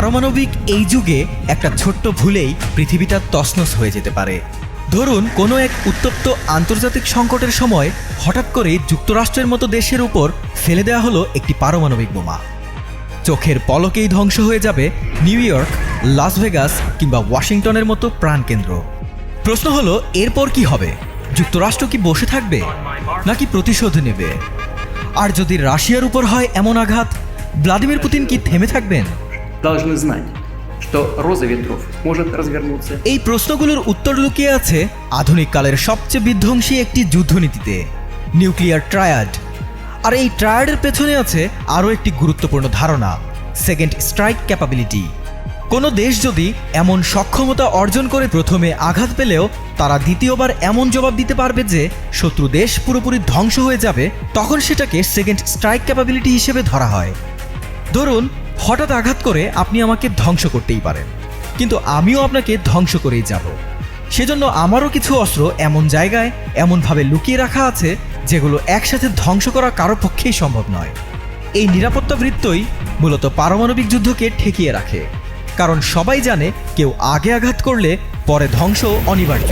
পারমাণবিক এই যুগে একটা ছোট্ট ভুলেই পৃথিবীটা তসনস হয়ে যেতে পারে। ধরুন, কোনো এক উত্তপ্ত আন্তর্জাতিক সংকটের সময় হঠাৎ করে যুক্তরাষ্ট্রের মতো দেশের উপর ফেলে দেওয়া হলো একটি পারমাণবিক বোমা। চোখের পলকেই ধ্বংস হয়ে যাবে নিউ ইয়র্ক, লাস ভেগাস কিংবা ওয়াশিংটনের মতো প্রাণকেন্দ্র। প্রশ্ন হলো, এরপর কি হবে? যুক্তরাষ্ট্র কি বসে থাকবে, নাকি প্রতিশোধ নেবে? আর যদি রাশিয়ার উপর হয় এমন আঘাত, ভ্লাদিমির পুতিন কি থেমে থাকবেন? должны знать, что роза ветров может развернуться এই প্রশ্নগুলোর উত্তর লুকিয়ে আছে আধুনিক কালের সবচেয়ে বিধ্বংসী একটি যুদ্ধনীতিতে নিউক্লিয়ার ট্রায়াড আর এই ট্রায়াডের পেছনে আছে আরও একটি গুরুত্বপূর্ণ ধারণা সেকেন্ড স্ট্রাইক ক্যাপাবিলিটি কোনো দেশ যদি এমন সক্ষমতা অর্জন করে প্রথমে আঘাত পেলেও তারা দ্বিতীয়বার এমন জবাব দিতে পারবে যে শত্রু দেশ পুরোপুরি ধ্বংস হয়ে যাবে তখন সেটাকে সেকেন্ড স্ট্রাইক ক্যাপাবিলিটি হিসেবে ধরা হয় ধরুন হঠাৎ আঘাত করে আপনি আমাকে ধ্বংস করতেই পারেন। কিন্তু আমিও আপনাকে ধ্বংস করেই যাব। সেজন্য আমারও কিছু অস্ত্র এমন জায়গায়, এমনভাবে লুকিয়ে রাখা আছে, যেগুলো একসাথে ধ্বংস করা কারও পক্ষেই সম্ভব নয়। এই নিরাপত্তা বৃত্তই মূলত পারমাণবিক যুদ্ধকে ঠেকিয়ে রাখে। কারণ সবাই জানে কেউ আগে আঘাত করলে পরে ধ্বংস অনিবার্য।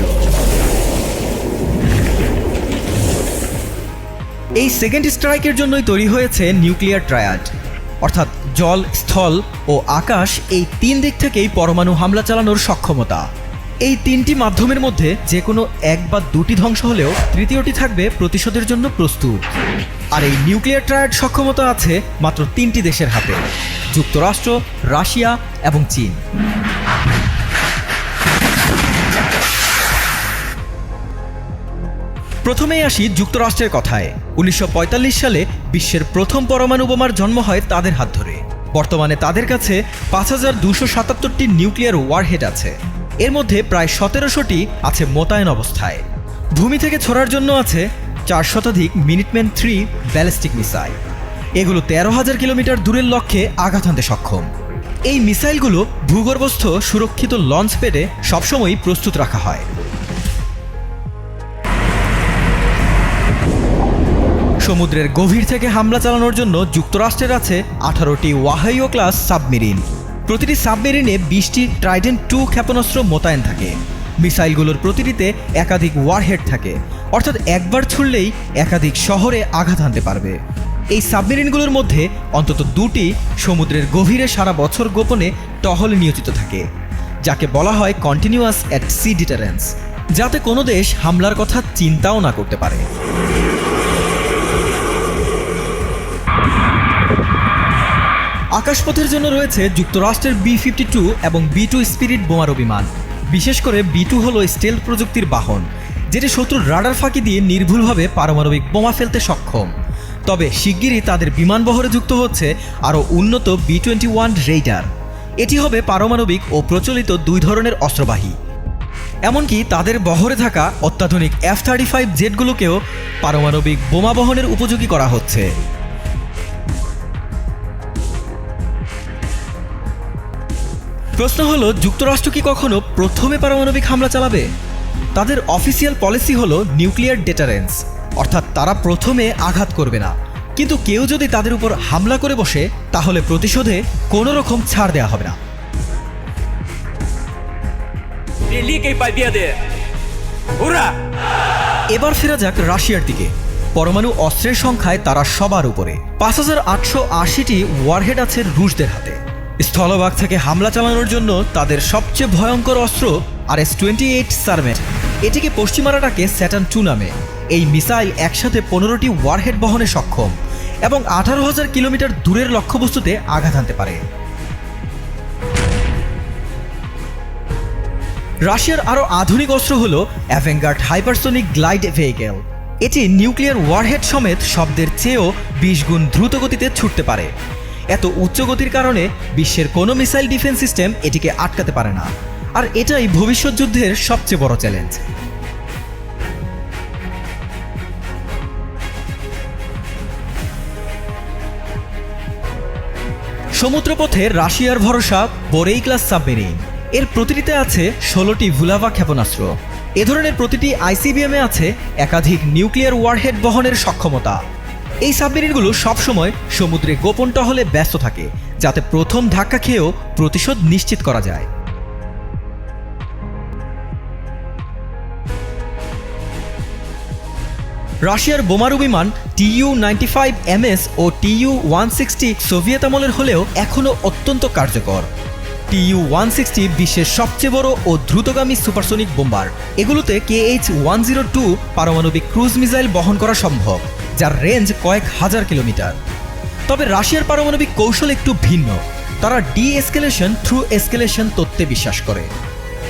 এই সেকেন্ড স্ট্রাইকের জন্যই তৈরি হয়েছে নিউক্লিয়ার ট্রায়াড, অর্থাৎ জল, স্থল ও আকাশ এই তিন দিক থেকেই পরমাণু হামলা চালানোর সক্ষমতা। এই তিনটি মাধ্যমের মধ্যে যে কোনো এক বা দুটি ধ্বংস হলেও তৃতীয়টি থাকবে প্রতিশোধের জন্য প্রস্তুত। আর এই নিউক্লিয়ার ট্রায়াড সক্ষমতা আছে মাত্র তিনটি দেশের হাতে, যুক্তরাষ্ট্র, রাশিয়া এবং চীন। প্রথমেই আসি যুক্তরাষ্ট্রের কথায়। উনিশশো পঁয়তাল্লিশ সালে বিশ্বের প্রথম পরমাণু বোমার জন্ম হয় তাদের হাত ধরে। বর্তমানে তাদের কাছে পাঁচ হাজার দুশো সাতাত্তরটি নিউক্লিয়ার ওয়ারহেড আছে। এর মধ্যে প্রায় সতেরোশোটি আছে মোতায়েন অবস্থায়। ভূমি থেকে ছোড়ার জন্য আছে চার শতাধিক মিনিটম্যান থ্রি ব্যালিস্টিক মিসাইল। এগুলো তেরো হাজার কিলোমিটার দূরের লক্ষ্যে আঘাত হানতে সক্ষম। এই মিসাইলগুলো ভূগর্ভস্থ সুরক্ষিত লঞ্চ পেডে সবসময়ই প্রস্তুত রাখা হয়। সমুদ্রের গভীর থেকে হামলা চালানোর জন্য যুক্তরাষ্ট্রের আছে আঠারোটি ওয়াহাইও ক্লাস সাবমেরিন। প্রতিটি সাবমেরিনে বিশটি ট্রাইডেন টু ক্ষেপণাস্ত্র মোতায়েন থাকে। মিসাইলগুলোর প্রতিটিতে একাধিক ওয়ারহেড থাকে। অর্থাৎ একবার ছুড়লেই একাধিক শহরে আঘাত হানতে পারবে। এই সাবমেরিনগুলোর মধ্যে অন্তত দুটি সমুদ্রের গভীরে সারা বছর গোপনে টহল নিয়োজিত থাকে, যাকে বলা হয় কন্টিনিউয়াস অ্যাট সি ডিটারেন্স যাতে কোনো দেশ হামলার কথা চিন্তাও না করতে পারে। আকাশপথের জন্য রয়েছে যুক্তরাষ্ট্রের বি ফিফটি টু এবং বি টু স্পিরিট বোমারু বিমান বিশেষ করে বি টু হল স্টেল প্রযুক্তির বাহন, যেটি শত্রুর রাডার ফাঁকি দিয়ে নির্ভুলভাবে পারমাণবিক বোমা ফেলতে সক্ষম। তবে শিগগিরই তাদের বিমান বহরে যুক্ত হচ্ছে আরও উন্নত বি টোয়েন্টি ওয়ান রেইডার এটি হবে পারমাণবিক ও প্রচলিত দুই ধরনের অস্ত্রবাহী। এমনকি তাদের বহরে থাকা অত্যাধুনিক এফ থার্টি ফাইভ জেটগুলোকেও পারমাণবিক বোমা বহনের উপযোগী করা হচ্ছে। প্রশ্ন হলো যুক্তরাষ্ট্র কি কখনো প্রথমে পারমাণবিক হামলা চালাবে? তাদের অফিসিয়াল পলিসি হলো নিউক্লিয়ার ডেটারেন্স অর্থাৎ তারা প্রথমে আঘাত করবে না। কিন্তু কেউ যদি তাদের উপর হামলা করে বসে তাহলে প্রতিশোধে কোনো রকম ছাড় দেয়া হবে না। এবার ফেরা যাক রাশিয়ার দিকে। পরমাণু অস্ত্রের সংখ্যায় তারা সবার উপরে। পাঁচ হাজার আটশো আশিটি ওয়ারহেড আছে রুশদের হাতে। স্থলভাগ থেকে হামলা চালানোর জন্য তাদের সবচেয়ে ভয়ঙ্কর অস্ত্র R S twenty eight Sarmat এটিকে পশ্চিমারা ডাকে স্যাটান টু নামে। এই মিসাইল একসাথে পনেরোটি ওয়ারহেড বহনে সক্ষম এবং আঠারো হাজার কিলোমিটার দূরের লক্ষ্যবস্তুতে আঘাত আনতে পারে। রাশিয়ার আরও আধুনিক অস্ত্র হল অ্যাভেঙ্গার্ড হাইপারসোনিক গ্লাইড ভেহিকেল। এটি নিউক্লিয়ার ওয়ারহেড সমেত শব্দের চেয়েও বিশ গুণ দ্রুত গতিতে ছুটতে পারে। এত উচ্চ গতির কারণে বিশ্বের কোনো মিসাইল ডিফেন্স সিস্টেম এটিকে আটকাতে পারে না। আর এটাই ভবিষ্যৎ যুদ্ধের সবচেয়ে বড় চ্যালেঞ্জ। সমুদ্রপথে রাশিয়ার ভরসা বোরেই ক্লাস সাবমেরিন। এর প্রতিটিতে আছে ষোলোটি ভুলাভা ক্ষেপণাস্ত্র। এ ধরনের প্রতিটি আইসিবিএমে আছে একাধিক নিউক্লিয়ার ওয়ারহেড বহনের সক্ষমতা। এই সাবমেরিনগুলো সবসময় সমুদ্রে গোপন টহলে ব্যস্ত থাকে, যাতে প্রথম ধাক্কা খেয়েও প্রতিশোধ নিশ্চিত করা যায়। রাশিয়ার বোমারু বিমান টিইউ নাইনটি ফাইভ এমএস ও টিইউ ওয়ান সিক্সটি সোভিয়েত আমলের হলেও এখনও অত্যন্ত কার্যকর। টিইউ ওয়ান সিক্সটি বিশ্বের সবচেয়ে বড় ও দ্রুতগামী সুপারসোনিক বোম্বার। এগুলোতে কেএইচ ওয়ান জিরো টু পারমাণবিক ক্রুজ মিসাইল বহন করা সম্ভব। যার রেঞ্জ কয়েক হাজার কিলোমিটার। তবে রাশিয়ার পারমাণবিক কৌশল একটু ভিন্ন। তারা ডি এসকেলেশন থ্রু এসকেলেশন তত্ত্বে বিশ্বাস করে।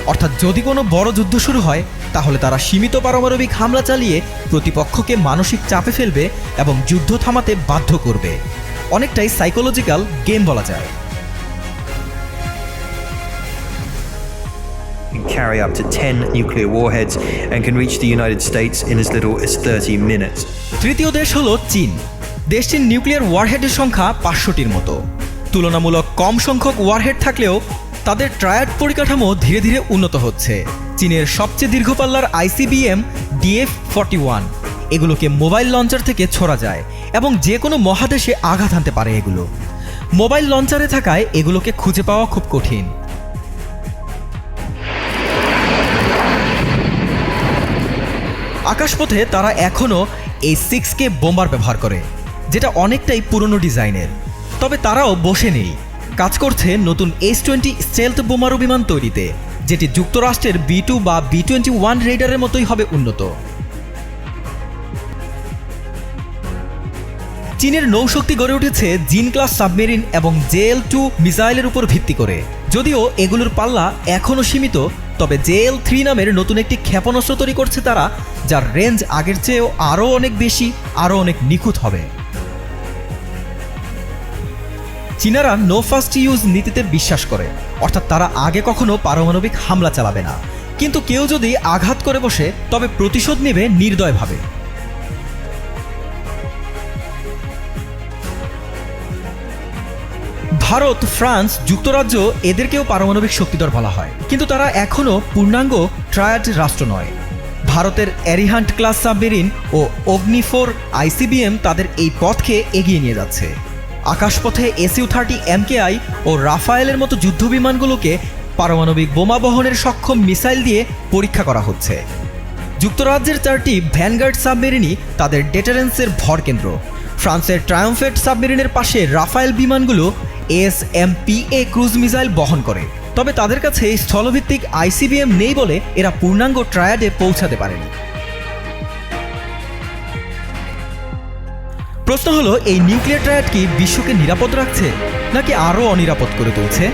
অর্থাৎ যদি কোনো বড় যুদ্ধ শুরু হয়, তাহলে তারা সীমিত পারমাণবিক হামলা চালিয়ে প্রতিপক্ষকে মানসিক চাপে ফেলবে এবং যুদ্ধ থামাতে বাধ্য করবে। অনেকটাই সাইকোলজিক্যাল গেম বলা যায়। Can carry up to 10 nuclear warheads and can reach the United States in as little as 30 minutes. তৃতীয় দেশ হলো চীন। দেশটির নিউক্লিয়ার ওয়ারহেডের সংখ্যা পাঁচশোটির মতো। তুলনামূলক কম সংখ্যক ওয়ারহেড থাকলেও তাদের ট্রায়াড পরিকাঠামো ধীরে ধীরে উন্নত হচ্ছে। চীনের সবচেয়ে দীর্ঘপাল্লার আইসিবিএম ডিএফ ফর্টি ওয়ান এগুলোকে মোবাইল লঞ্চার থেকে ছোড়া যায় এবং যে কোনো মহাদেশে আঘাত হানতে পারে এগুলো। মোবাইল লঞ্চারে থাকায় এগুলোকে খুঁজে পাওয়া খুব কঠিন। আকাশপথে তারা এখনও এই সিক্স কে বোম্বার ব্যবহার করে, যেটা অনেকটাই পুরনো ডিজাইনের। তবে তারাও বসে নেই। কাজ করছে নতুন এস টোয়েন্টি স্টেলথ বোমারু বিমান তৈরিতে, যেটি যুক্তরাষ্ট্রের বি টু বা বি টোয়েন্টি ওয়ান রেডারের মতোই হবে উন্নত। চীনের নৌশক্তি গড়ে উঠেছে জিন ক্লাস সাবমেরিন এবং জেএল টু মিসাইলের উপর ভিত্তি করে। যদিও এগুলোর পাল্লা এখনও সীমিত, তবে জেএল থ্রি নামের নতুন একটি ক্ষেপণাস্ত্র তৈরি করছে তারা, যার রেঞ্জ আগের চেয়েও আরও অনেক বেশি, আরও অনেক নিখুঁত হবে। চীনারা নো ফার্স্ট ইউজ নীতিতে বিশ্বাস করে, অর্থাৎ তারা আগে কখনো পারমাণবিক হামলা চালাবে না। কিন্তু কেউ যদি আঘাত করে বসে, তবে প্রতিশোধ নেবে নির্দয়ভাবে ভারত, ফ্রান্স যুক্তরাজ্য এদেরকেও পারমাণবিক শক্তিধর বলা হয়। কিন্তু তারা এখনও পূর্ণাঙ্গ ট্রায়াড রাষ্ট্র নয়। ভারতের অ্যারিহান্ট ক্লাস সাবমেরিন ও অগ্নিফোর আইসিবিএম তাদের এই পথকে এগিয়ে নিয়ে যাচ্ছে। আকাশপথে এসইউ থার্টি এমকেআই ও রাফায়েলের মতো যুদ্ধবিমানগুলোকে পারমাণবিক বোমা বহনের সক্ষম মিসাইল দিয়ে পরীক্ষা করা হচ্ছে। যুক্তরাজ্যের চারটি ভ্যানগার্ড সাবমেরিনই তাদের ডেটারেন্সের ভরকেন্দ্র। ফ্রান্সের ট্রায়াম্ফেট সাবমেরিনের পাশে Rafale বিমানগুলো S M P A cruise missile বহন করে। তবে তাদের কাছে স্থলভিত্তিক আইসিবিএম নেই বলে এরা পূর্ণাঙ্গ ট্রায়াডে পৌঁছাতে পারেনি। প্রশ্ন হলো, এই নিউক্লিয়ার ট্রায়াড কি বিশ্বকে নিরাপদ রাখছে, নাকি আরও অনিরাপদ করে তুলছে?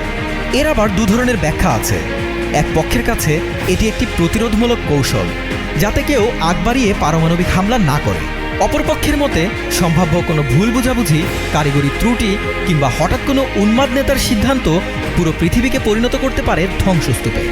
এর আবার দু ধরনের ব্যাখ্যা আছে। এক পক্ষের কাছে এটি একটি প্রতিরোধমূলক কৌশল, যাতে কেউ আগ বাড়িয়ে পারমাণবিক হামলা না করে। অপরপক্ষের মতে, সম্ভাব্য কোনো ভুল বোঝাবুঝি, কারিগরি ত্রুটি, কিংবা হঠাৎ কোনো উন্মাদ নেতার সিদ্ধান্ত পুরো পৃথিবীকে পরিণত করতে পারে ধ্বংসস্তূপে।